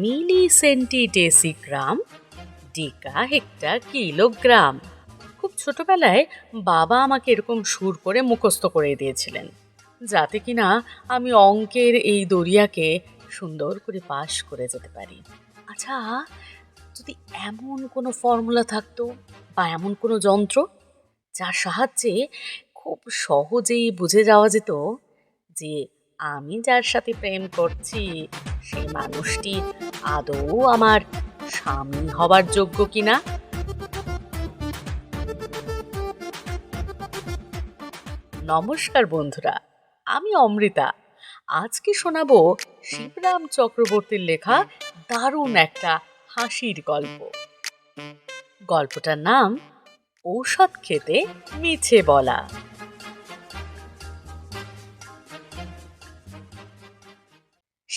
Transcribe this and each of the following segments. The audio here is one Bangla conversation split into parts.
মিলি সেন্টিডেসিগ্রাম ডিকা হেক্টর কিলোগ্রাম। খুব ছোটবেলায় বাবা আমাকে এরকম সুর করে মুখস্থ করে দিয়েছিলেন, যাতে কিনা আমি অঙ্কের এই দরিয়াকে সুন্দর করে পাশ করে যেতে পারি। আচ্ছা যদি এমন কোনো ফর্মুলা থাকতো বা এমন কোনো যন্ত্র যার সাহায্যে খুব সহজেই বুঝে যাওয়া যেত যে আমি যার সাথে প্রেম করছি, সেই মানুষটি আদৌ আমার স্বামী হবার যোগ্য কিনা? নমস্কার বন্ধুরা, আমি অমৃতা। আজকে শোনাবো শিবরাম চক্রবর্তীর লেখা দারুণ একটা হাসির গল্প। গল্পটার নাম, ঔষধ খেতে মিছে বলা।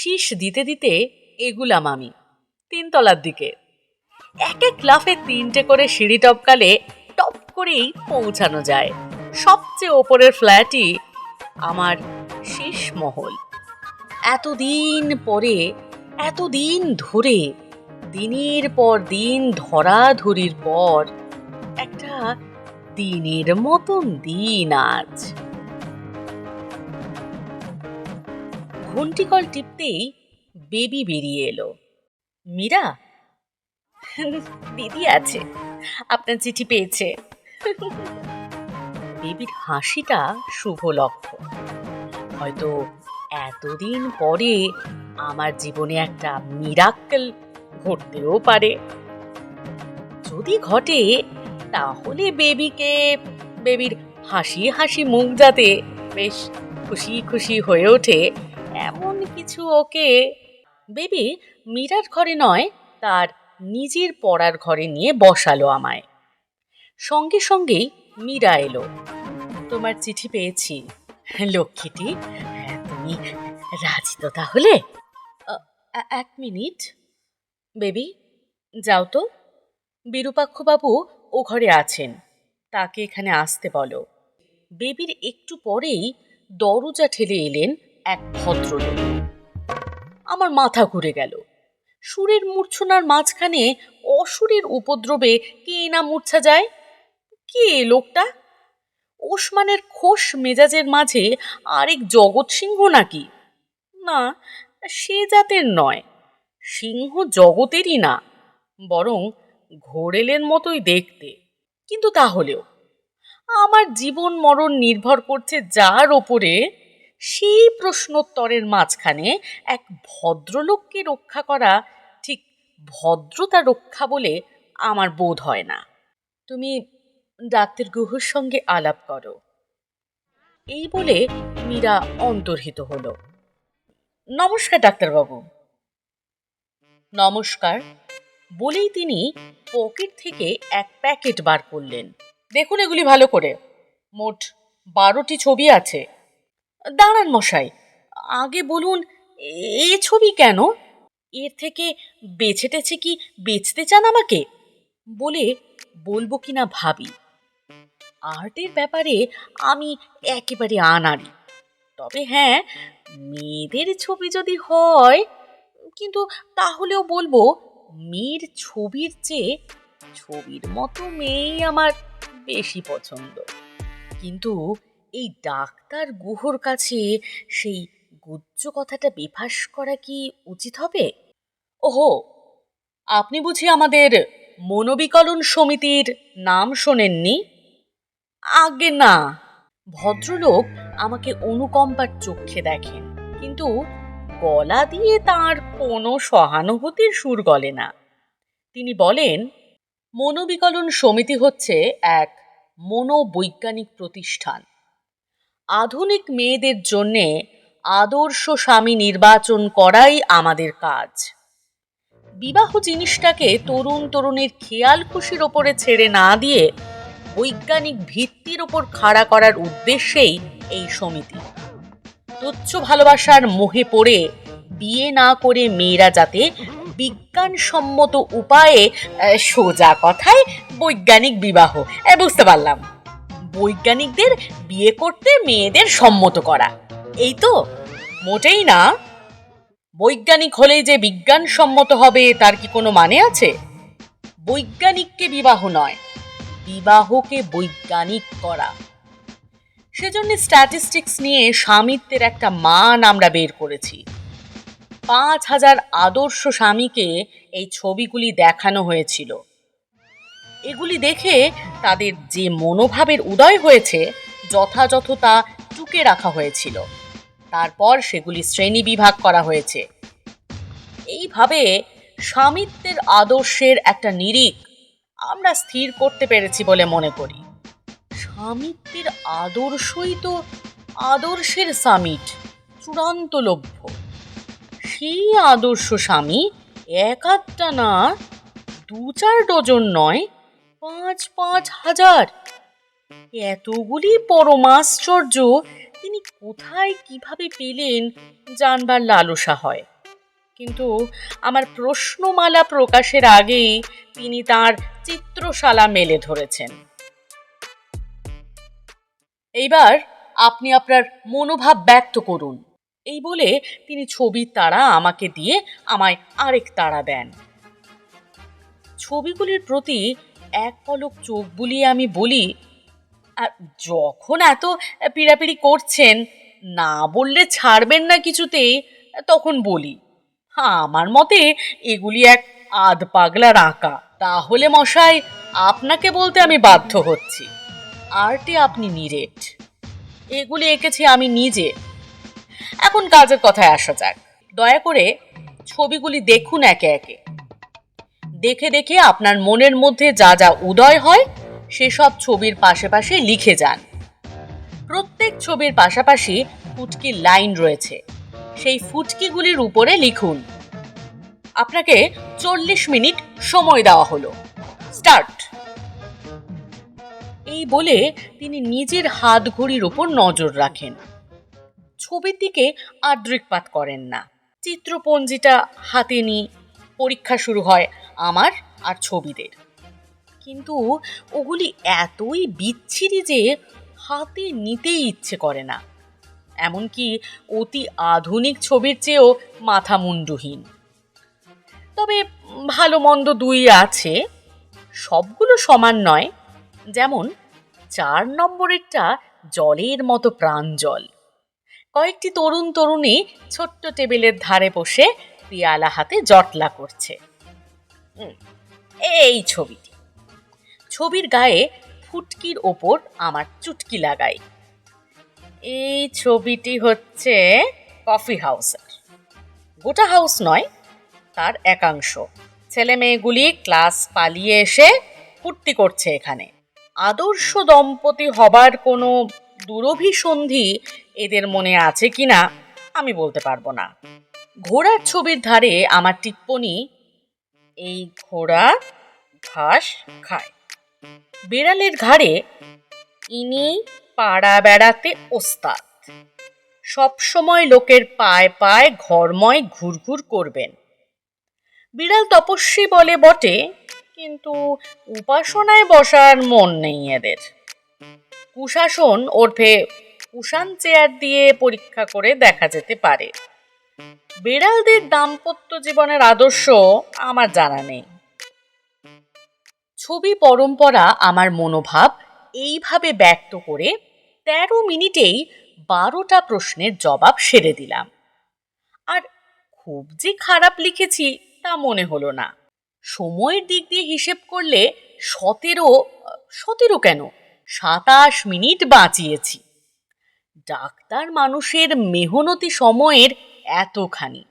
শীষ দিতে দিতে এগুলাম আমি, তিনতলার দিকে। এক এক লাফে তিনটে করে সিঁড়ি টপকালে টপ করেই পৌঁছানো যায়। সবচেয়ে ওপরের ফ্ল্যাটই আমার শীষ মহল। এতদিন পরে, এতদিন ধরে, দিনের পর দিন, ধরাধরির পর, একটা দিনের মতন দিন আজ। ঘন্টিকল টিপতেই বেবি বেরিয়ে এলো। মীরা? দিদি আছে। আপনার চিঠি পেয়েছে। বেবির হাসিটা শুভ লক্ষ্য। হয়তো এতদিন পরে আমার জীবনে একটা মিরাক্কেল ঘটতেও পারে। যদি ঘটে, তাহলে বেবিকে, বেবির হাসি হাসি মুখ যাতে বেশ খুশি খুশি হয়ে ওঠে এমন কিছু ওকে বেবি মীরার ঘরে নয়, তার নিজের পড়ার ঘরে নিয়ে বসালো আমায়। সঙ্গে সঙ্গেই মীরা এলো। তোমার চিঠি পেয়েছি। লক্ষ্মীটি, তুমি রাজি তো তাহলে? এক মিনিট। বেবি, যাও তো। বিরূপাক্ষবাবু ও ঘরে আছেন। তাকে এখানে আসতে বলো। বেবির একটু পরেই দরজা ঠেলে এলেন এক ভদ্রলোক। আমার মাথা ঘুরে গেল। সুরের মূর্ছনার মাঝখানে অসুরের উপদ্রবে কে না মূর্ছা যায়? কে লোকটা? ওসমানের খোস মেজাজের মাঝে আরেক জগৎ সিংহ নাকি? না, সে জাতের নয়। সিংহ জগতেরই না, বরং ঘোরেলের মতোই দেখতে। কিন্তু তাহলেও, আমার জীবন মরণ নির্ভর করছে যার ওপরে সেই প্রশ্নোত্তরের মাঝখানে এক ভদ্রলোককে রক্ষা করা ঠিক ভদ্রতা রক্ষা বলে আমার বোধ হয় না। তুমি ডাক্তার গুহুর সঙ্গে আলাপ করো। এই বলে মীরা অন্তর্হিত হলো। নমস্কার, ডাক্তারবাবু। নমস্কার বলেই তিনি পকেট থেকে এক প্যাকেট বার করলেন। দেখুন এগুলি ভালো করে। মোট বারোটি ছবি আছে। দাঁড়ান মশাই, আগে বলুন, এ ছবি কেন? এর থেকে বেছে টেছে কি বেচতে চান আমাকে? বলে বলব কি না ভাবি। আর্টের ব্যাপারে আমি একেবারে আনারি তবে হ্যাঁ মেয়েদের ছবি যদি হয়, কিন্তু তাহলেও বলব মেয়ের ছবির চেয়ে ছবির মতো মেয়েই আমার বেশি পছন্দ। কিন্তু এই ডাক্তার গুহর কাছে সেই গুজ্জ কথাটা বেফাস করা কি উচিত হবে? ওহো, আপনি বুঝি আমাদের মনোবিকলন সমিতির নাম শোনেননি? আগে না, ভদ্রলোক আমাকে অনুকম্পার চোখে দেখেন, কিন্তু গলা দিয়ে তার কোনো সহানুভূতির সুর গলে না। তিনি বলেন, মনোবিকলন সমিতি হচ্ছে এক মনোবৈজ্ঞানিক প্রতিষ্ঠান। আধুনিক মেয়েদের জন্যে আদর্শ স্বামী নির্বাচন করাই আমাদের কাজ। বিবাহ জিনিসটাকে তরুণ তরুণীর খেয়াল খুশির ওপরে ছেড়ে না দিয়ে বৈজ্ঞানিক ভিত্তির ওপর খাড়া করার উদ্দেশ্যেই এই সমিতি। তুচ্ছ ভালোবাসার মোহে পড়ে বিয়ে না করে মেয়েরা যাতে বিজ্ঞানসম্মত উপায়ে সোজা কথায় বৈজ্ঞানিক বিবাহ। বুঝতে পারলাম। বৈজ্ঞানিকদের বিয়ে করতে মেয়েদের সম্মত করা। এই তো, মোটেই না। বৈজ্ঞানিক হলেই যে বিজ্ঞানসম্মত হবে, তার কি কোনো মানে আছে? বৈজ্ঞানিককে বিবাহ নয়, বিবাহকে বৈজ্ঞানিক করা। সেজন্য স্ট্যাটিস্টিক্স নিয়ে স্বামিত্বের একটা মান আমরা বের করেছি। পাঁচ হাজার আদর্শ স্বামীকে এই ছবিগুলি দেখানো হয়েছিল। এগুলি দেখে তাদের যে মনোভাবের উদয় হয়েছে যথাযথ তা টুকে রাখা হয়েছিল। তারপর সেগুলি শ্রেণি বিভাগ করা হয়েছে। এইভাবে স্বামিত্বের আদর্শের একটা নিরিখ আমরা স্থির করতে পেরেছি বলে মনে করি। স্বামিত্বের আদর্শই তো আদর্শের সামিট চূড়ান্ত লভ্য। সেই আদর্শ স্বামী এক আধটা না দু চার ডজন নয় পাঁচ পাঁচ হাজার। এতগুলি পরমাশ্চর্য তিনি কোথায় কীভাবে পেলেন জানবার লালসা হয়। কিন্তু আমার প্রশ্নমালা প্রকাশের আগেই তিনি তার চিত্রশালা মেলে ধরেছেন। এইবার আপনি আপনার মনোভাব ব্যক্ত করুন। এই বলে তিনি ছবির তারা আমাকে দিয়ে আমায় আরেক তারা দেন। ছবিগুলির প্রতি এক পলক চোখ বুলিয়ে আমি বলি, আর যখন এত পিড়াপিড়ি করছেন, না বললে ছাড়বেন না কিছুতেই, তখন বলি, আমার মতে এগুলি এক আধ পাগলার আঁকা। তাহলে মশাই, আপনাকে বলতে আমি বাধ্য হচ্ছি। আর্টে আপনি নিরেট। এগুলি এঁকেছি আমি নিজে। এখন কাজের কথায় আসা যাক। দয়া করে ছবিগুলি দেখুন একে একে। দেখে দেখে আপনার মনের মধ্যে যা যা উদয় হয়, সেসব ছবির পাশে পাশে লিখে যান। প্রত্যেক ছবির পাশাপাশি ফুটকির লাইন রয়েছে। সেই ফুটকিগুলির উপরে লিখুন, আপনাকে চল্লিশ মিনিট সময় দেওয়া হলো। স্টার্ট। এই বলে তিনি নিজের হাত ঘড়ির ওপর নজর রাখেন। ছবির দিকে আর দৃকপাত করেন না। চিত্রপঞ্জিটা হাতে নিয়ে পরীক্ষা শুরু হয়। আমার আর ছবিদের। কিন্তু ওগুলি এতই বিচ্ছিরি যে হাতে নিতেই ইচ্ছে করে না। এমনকি অতি আধুনিক ছবির চেয়েও মাথা মুন্ডুহীন তবে ভালো মন্দ দুই আছে। সবগুলো সমান নয়। যেমন, চার নম্বরেরটা জলের মতো প্রাঞ্জল কয়েকটি তরুণ তরুণী ছোট্ট টেবিলের ধারে বসে পিয়ালা হাতে জটলা করছে। এই ছবিটি। ছবির গায়ে ফুটকির ওপর আমার চুটকি লাগাই। এই ছবিটি হচ্ছে কফি হাউসের। গোটা হাউস নয়, তার একাংশ। ছেলে মেয়েগুলি ক্লাস পালিয়ে এসে ফুর্তি করছে এখানে। আদর্শ দম্পতি হবার কোনো দুরভিসন্ধি এদের মনে আছে কিনা আমি বলতে পারব না। ঘোড়ার ছবির ধারে আমার টিপ্পনি এই ঘোড়া ঘাস খায়। বিড়ালের ঘাড়ে ইনি পাড়া বেড়াতে ওস্তাদ। সবসময় লোকের পায় পায় ঘরময় ঘুরঘুর করবেন। বিড়াল তপস্বী বলে বটে, কিন্তু উপাসনায় বসার মন নেই এদের। কুশাসন ওরফে কুষাণ চেয়ার দিয়ে পরীক্ষা করে দেখা যেতে পারে। বিড়ালদের দাম্পত্য জীবনের আদর্শ আমার জানা নেই। ছবি পরম্পরা আমার মনোভাব এইভাবে ব্যক্ত করে তেরো মিনিটেই বারোটা প্রশ্নের জবাব সেরে দিলাম। আর খুব যে খারাপ লিখেছি তা মনে হলো না। সময়ের দিক দিয়ে হিসেব করলে সতেরো সতেরো কেন? সাতাশ মিনিট বাঁচিয়েছি। ডাক্তার মানুষের মেহনতি সময়ের এতখানি।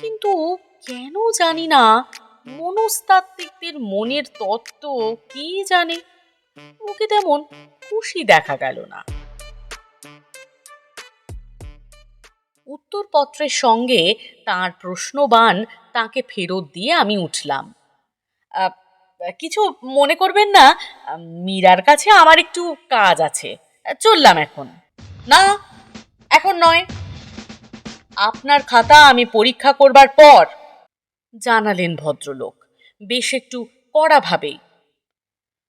কিন্তু কেন জানি না মনস্তাত্ত্বিকদের মনের তত্ত্ব কি জানে? ওকে তেমন খুশি দেখা গেল না। উত্তরপত্রের সঙ্গে তার প্রশ্নবান তাকে ফেরত দিয়ে আমি উঠলাম। কিছু মনে করবেন না, মীরার কাছে আমার একটু কাজ আছে। চললাম এখন। না, এখন নয়। আপনার খাতা আমি পরীক্ষা করবার পর। জানালেন ভদ্রলোক। বেশ একটু কড়াভাবেই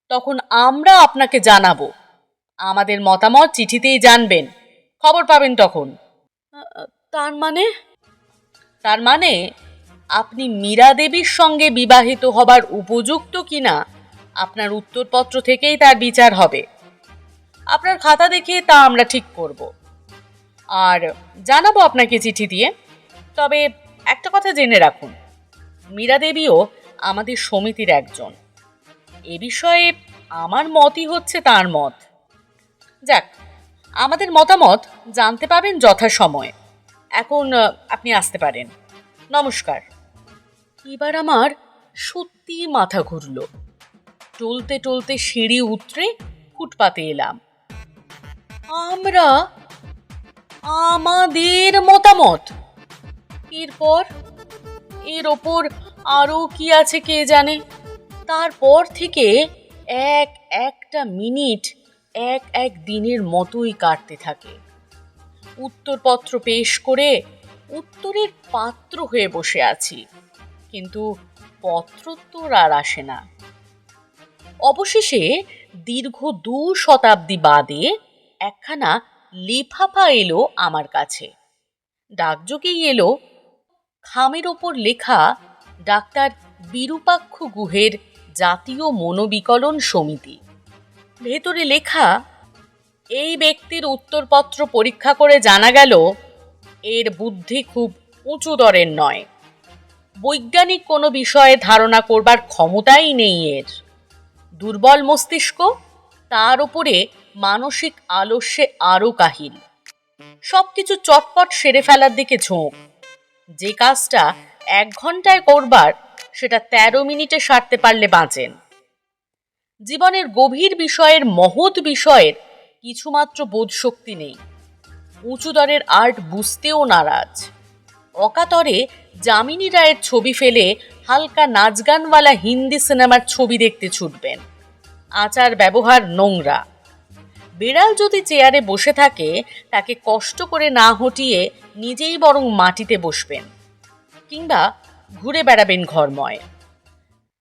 তখন আমরা আপনাকে জানাব। আমাদের মতামত চিঠিতেই জানবেন। খবর পাবেন তখন। তার মানে? তার মানে আপনি মীরা দেবীর সঙ্গে বিবাহিত হবার উপযুক্ত কিনা আপনার উত্তরপত্র থেকেই তার বিচার হবে। আপনার খাতা দেখে তা আমরা ঠিক করব। আর জানাব আপনাকে চিঠি দিয়ে। তবে একটা কথা জেনে রাখুন, মীরা দেবীও আমাদের সমিতির একজন। এ বিষয়ে আমার মতই হচ্ছে তার মত। যাক, আমাদের মতামত জানতে পাবেন যথাসময়ে। এখন আপনি আসতে পারেন। নমস্কার। এবার আমার সত্যি মাথা ঘুরল। টলতে টলতে সিঁড়ি উতরে ফুটপাতে এলাম। আমরা আমাদের মতামত। এরপর, এর ওপর আরও কি আছে কে জানে? তারপর থেকে এক একটা মিনিট এক এক দিনের মতোই কাটতে থাকে। উত্তরপত্র পেশ করে উত্তরের পাত্র হয়ে বসে আছি। কিন্তু পত্রোত্তর আর আসে না। অবশেষে দীর্ঘ দু শতাব্দী বাদে একখানা লিফাফা এলো আমার কাছে। ডাকযোগেই এলো, খামের ওপর লেখা ডাক্তার বিরূপাক্ষ গুহের জাতীয় মনোবিকলন সমিতি। ভেতরে লেখা, এই ব্যক্তির উত্তরপত্র পরীক্ষা করে জানা গেল, এর বুদ্ধি খুব উঁচু দরের নয়। বৈজ্ঞানিক কোনো বিষয়ে ধারণা করবার ক্ষমতাই নেই এর। দুর্বল মস্তিষ্ক, তার উপরে মানসিক আলস্যে আরও কাহিল। সবকিছু চটপট সেরে ফেলার দিকে ঝোঁক। যে কাজটা এক ঘন্টায় করবার, সেটা তেরো মিনিটে সারতে পারলে বাঁচেন জীবনের গভীর বিষয়ের মহৎ বিষয়ের কিছুমাত্র বোধশক্তি নেই। উঁচু দরের আর্ট বুঝতেও নারাজ। অকাতরে যামিনী রায়ের ছবি ফেলে হালকা নাচগানওয়ালা হিন্দি সিনেমার ছবি দেখতে ছুটবেন। আচার ব্যবহার নোংরা। বিড়াল যদি চেয়ারে বসে থাকে, তাকে কষ্ট করে না হটিয়ে নিজেই বরং মাটিতে বসবেন কিংবা ঘুরে বেড়াবেন ঘরময়।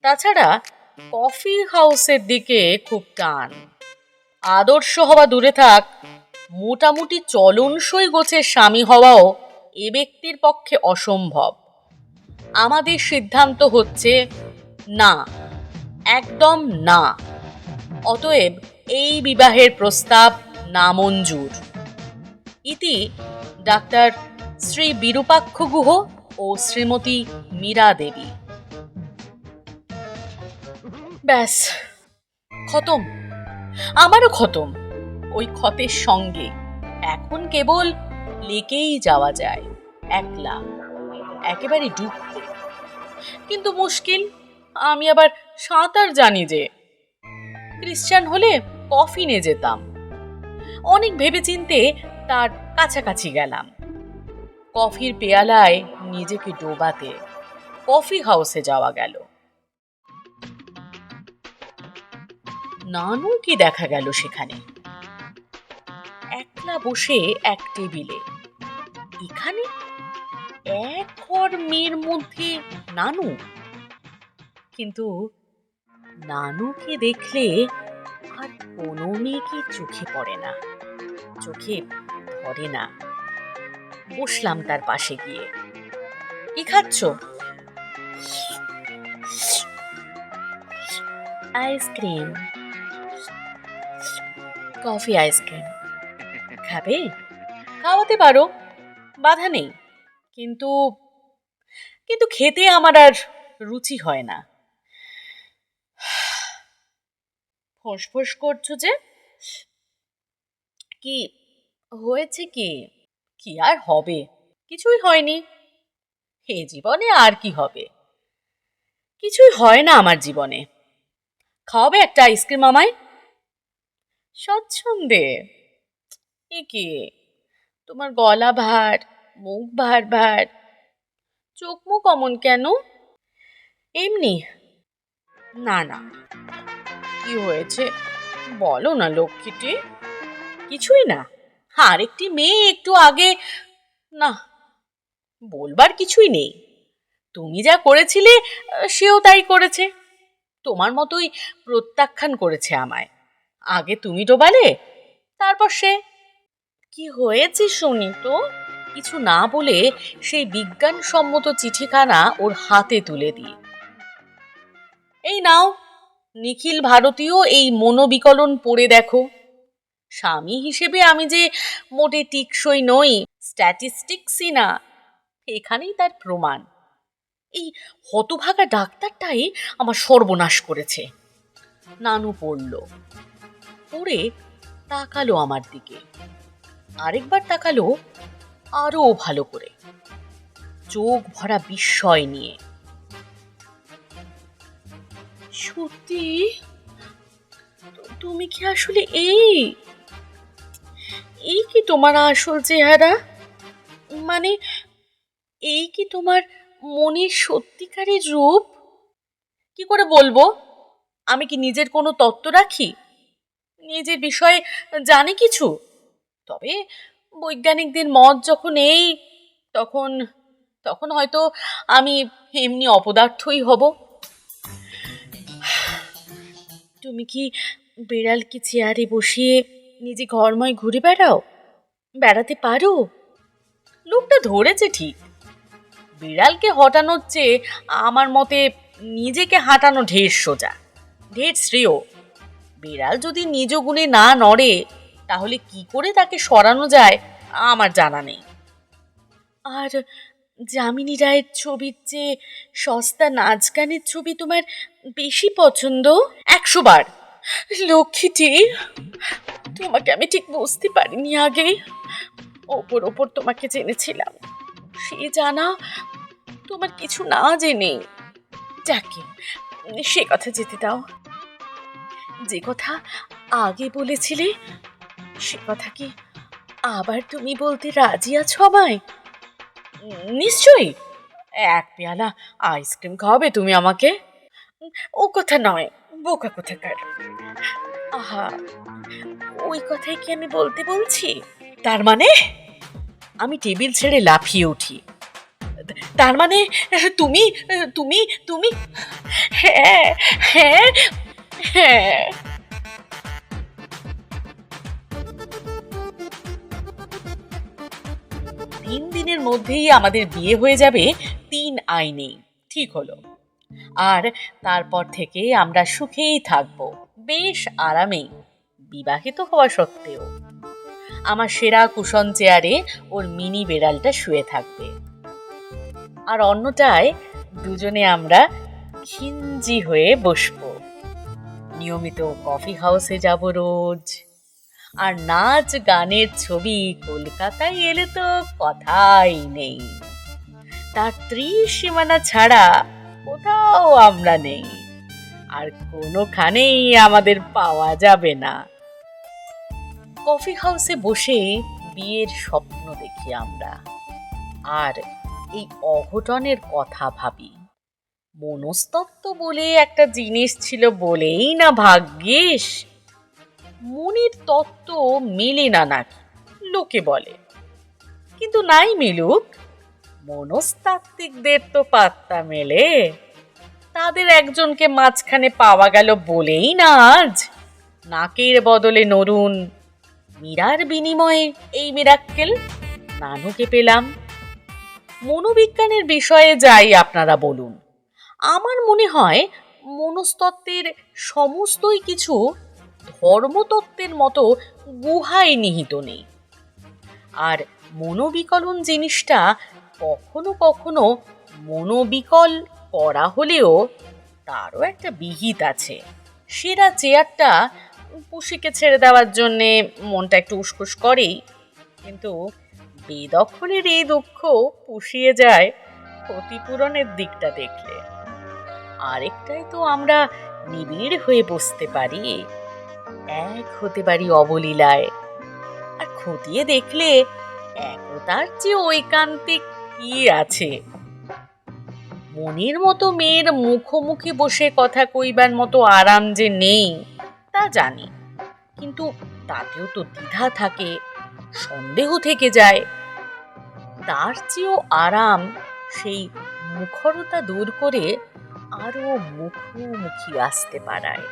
তাছাড়া কফি হাউসের দিকে খুব টান। আদর্শ হওয়া দূরে থাক, মোটামুটি চলনসই গোছের স্বামী হওয়াও এ ব্যক্তির পক্ষে অসম্ভব। আমাদের সিদ্ধান্ত হচ্ছে না, একদম না। অতএব এই বিবাহের প্রস্তাব নামঞ্জুর। ইতি ডাক্তার শ্রী বিরূপাক্ষ গুহ ও শ্রীমতী মীরা দেবী। ব্যাস, খতম। আমারও খতম। ওই ক্ষতের সঙ্গে এখন কেবল লেকেই যাওয়া যায়, একলা। একেবারে ডুবতে। কিন্তু মুশকিল, আমি আবার সাঁতার জানি যে খ্রিস্টান হলে কফিনে যেতাম। অনেক ভেবেচিন্তে তার কাছাকাছি গেলাম। কফির পেয়ালায় নিজেকে ডোবাতে কফি হাউসে যাওয়া গেল। নানু কি দেখা গেল সেখানে? একলা বসে এক টেবিলে। এখানে এক ঘর মেয়ের মধ্যে নানু। কিন্তু নানুকে দেখলে কোনো মেয়েকে চোখে পড়ে না। চোখে ধরে না। বসলাম তার পাশে গিয়ে। কি খাচ্ছ? Ice cream. Coffee ice cream. খাবে? খাওয়াতে পারো। বাধা নেই। কিন্তু কিন্তু খেতে আমার আর রুচি হয় না। ফোঁস করছ যে? কি? হয়েছে কি? কি আর হবে? কিছুই হয়নি। হে জীবনে আর কি হবে? কিছুই হয় না আমার জীবনে। খাওয়াবে একটা আইসক্রিম আমায়? স্বচ্ছন্দে। এ কি? তোমার গলা ভার, মুখ ভার ভার। চোখ মুখ অমন কেন? এমনি। না না। কি হয়েছে? বলো না, লক্ষ্মীটি। কিছুই না। আর একটি মেয়ে একটু আগে, না, বলবার কিছুই নেই। তুমি যা করেছিলে, সেও তাই করেছে। তোমার মতোই প্রত্যাখ্যান করেছে আমায়। আগে তুমি ডোবালে, তারপর সে। কি হয়েছে শুনি তো? কিছু না বলে সেই বিজ্ঞানসম্মত চিঠিখানা ওর হাতে তুলে দিই। এই নাও। নিখিল ভারতীয় এই মনোবিকলন পড়ে দেখো। স্বামী হিসেবে আমি যে মোটে টিকসই নই স্ট্যাটিস্টিক্সই না, এখানেই তার প্রমাণ। এই হতভাগা ডাক্তারটাই আমার সর্বনাশ করেছে। নানু পড়ল। পড়ে তাকালো আমার দিকে। আরেকবার তাকালো আরও ভালো করে। চোখ ভরা বিস্ময় নিয়ে। সত্যি? তুমি কি আসলে এই? এই কি তোমার আসল চেহারা? মানে এই কি তোমার মনের সত্যিকারের রূপ? কি করে বলব? আমি কি নিজের কোনো তত্ত্ব রাখি? নিজের বিষয়ে জানি কিছু? তবে বৈজ্ঞানিকদের মত যখন এই, তখন তখন হয়তো আমি এমনি অপদার্থই হব। তুমি কি বিড়ালকে চেয়ারে বসিয়ে নিজে ঘরময় ঘুরে বেড়াও? বেড়াতে পারো? লোকটা ধরেছে ঠিক। বিড়ালকে হটানোর চেয়ে আমার মতে নিজেকে হাঁটানো ঢের সোজা, ঢের শ্রেয়। বিড়াল যদি নিজ গুণে না নড়ে, তাহলে কি করে তাকে সরানো যায় আমার জানা নেই। আর যামিনী রায়ের ছবির চেয়ে সস্তা নাচ গানের ছবি তোমার বেশি পছন্দ? একশো বার। লক্ষ্মীটি তোমাকে আমি ঠিক বুঝতে পারিনি আগে। ওপর ওপর তোমাকে জেনেছিলাম। সে জানা তোমার কিছু না জেনে। যাকে, সে কথা যেতে দাও। যে কথা আগে বলেছিলে, সে কথা কি আবার তুমি বলতে রাজি আছো আমায়? নিশ্চয়ই। এক পেয়ালা আইসক্রিম খাওয়াবে তুমি আমাকে? ও কথা নয়, বোকা কোথাকার। আহা, ওই কথাই কি আমি বলতে বলছি? তার মানে? আমি টেবিল ছেড়ে লাফিয়ে উঠি। তার মানে তুমি তুমি তুমি হ্যাঁ হ্যাঁ হ্যাঁ। দিনের মধ্যেই আমাদের বিয়ে হয়ে যাবে তিন আইনেই। ঠিক হলো। আর তারপর থেকে আমরা সুখেই থাকব। বেশ আরামেই। বিবাহিত হওয়া সত্ত্বেও। আমার সেরা কুশন চেয়ারে ওর মিনি বেড়ালটা শুয়ে থাকবে। আর অন্যটায় দুজনে আমরা খিঞ্জি হয়ে বসবো। নিয়মিত কফি হাউসে যাব রোজ। আর নাচ গানের ছবি কলকাতায় এলে তো কথাই নেই। তার ত্রিসীমানা ছাড়া কোথাও আমরা নেই। আর কোনোখানেই আমাদের পাওয়া যাবে না। কফি হাউসে বসে বিয়ের স্বপ্ন দেখি আমরা। আর এই অঘটনের কথা ভাবি। মনস্তত্ত্ব বলে একটা জিনিস ছিল বলেই না ভাগ্যিস মনের তত্ত্ব মেলে না নাকি? লোকে বলে। কিন্তু নাই মিলুক। মনস্তাত্ত্বিকদের তো পাত্তা মেলে। তাদের একজনকে মাঝখানে পাওয়া গেল বলেই না আজ। নাকের বদলে নরুন। মীরার বিনিময়ে এই মিরাক্কেল নানুকে পেলাম। মনোবিজ্ঞানের বিষয়ে যাই আপনারা বলুন। আমার মনে হয় মনস্তত্ত্বের সমস্তই কিছু ধর্মতত্ত্বের মতো গুহায় নিহিত নেই। আর মনোবিকলন জিনিসটা কখনো কখনো মনোবিকল করা হলেও তারও একটা বিহিত আছে। সেরা চেয়ারটা পুষিকে ছেড়ে দেওয়ার জন্যে মনটা একটু উসকুস করেই, কিন্তু বেদখলের এই দুঃখ পুষিয়ে যায় ক্ষতিপূরণের দিকটা দেখলে। আরেকটাই তো আমরা নিবিড় হয়ে বসতে পারি। এক হতে পারি অবলীলায়। আর খতিয়ে দেখলে একতার চেয়ে ঐকান্তিক কি আছে? মনের মতো মেয়ের মুখোমুখি বসে কথা কইবার মতো আরাম যে নেই, তা জানি। কিন্তু তাতেও তো দ্বিধা থাকে, সন্দেহ থেকে যায়। তার চেয়েও আরাম সেই মুখরতা দূর করে আরও মুখোমুখি আসতে পারায়।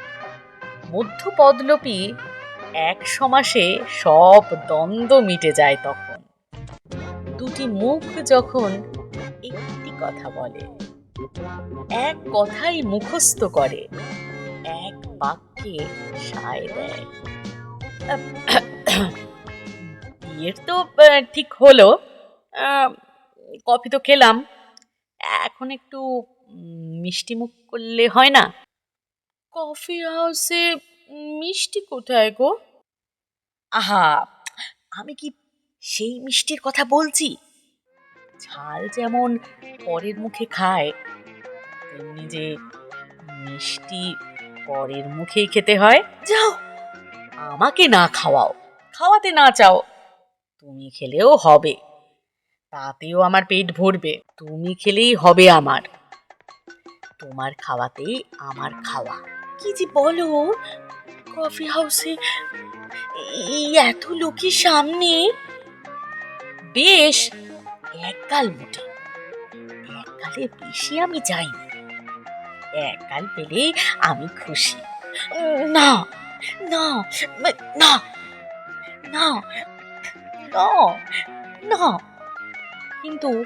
মধ্যপদলোপী এক সমাসে সব দ্বন্দ্ব মিটে যায় তখন। দুটি মুখ যখন একটি কথা বলে, এক কথাই মুখস্থ করে, এক বাক্যে সায় দেয়। বিয়ের তো ঠিক হলো। কফি তো খেলাম। এখন একটু মিষ্টি মুখ করলে হয় না? কফি হাউসে মিষ্টি কোথায় গো? আহা, আমি কি সেই মিষ্টির কথা বলছি? ঝাল যেমন পরের মুখে খায়, তেমনি যে মিষ্টি পরের মুখেই খেতে হয়। যাও, আমাকে না খাওয়াও, খাওয়াতে না চাও। তুমি খেলেও হবে, তাতেও আমার পেট ভরবে, তুমি খেলেই হবে আমার। তোমার খাওয়াতেই আমার খাওয়া। কি যে বলো? কফি হাউসে এই এত লোকের সামনে? বেশ, এককাল মোটে। একগালে বেশি আমি যাইনি। এককাল পেলে আমি খুশি। না না না না না না কিন্তু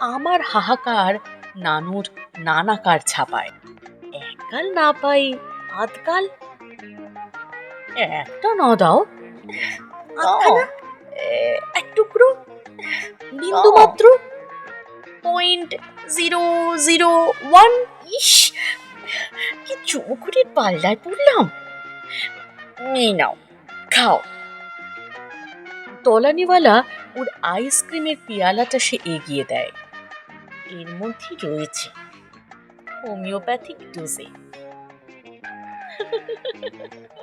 আমার হাহাকার নানুর নানাকার ছাপায়। একগাল না পাই আধগাল একটা না দাও। আধখানা? এ- এক টুকরো। বিন্দু মাত্র। পয়েন্ট জিরো জিরো ওয়ান ইস। কি চুমুকুরির পাল্লায় পড়লাম। এই নাও খাও। তলানিওয়ালা ওর আইসক্রিমের পেয়ালাটা সে এগিয়ে দেয়। এর মধ্যে রয়েছে। হোমিওপ্যাথিক ডোজে। Yeah.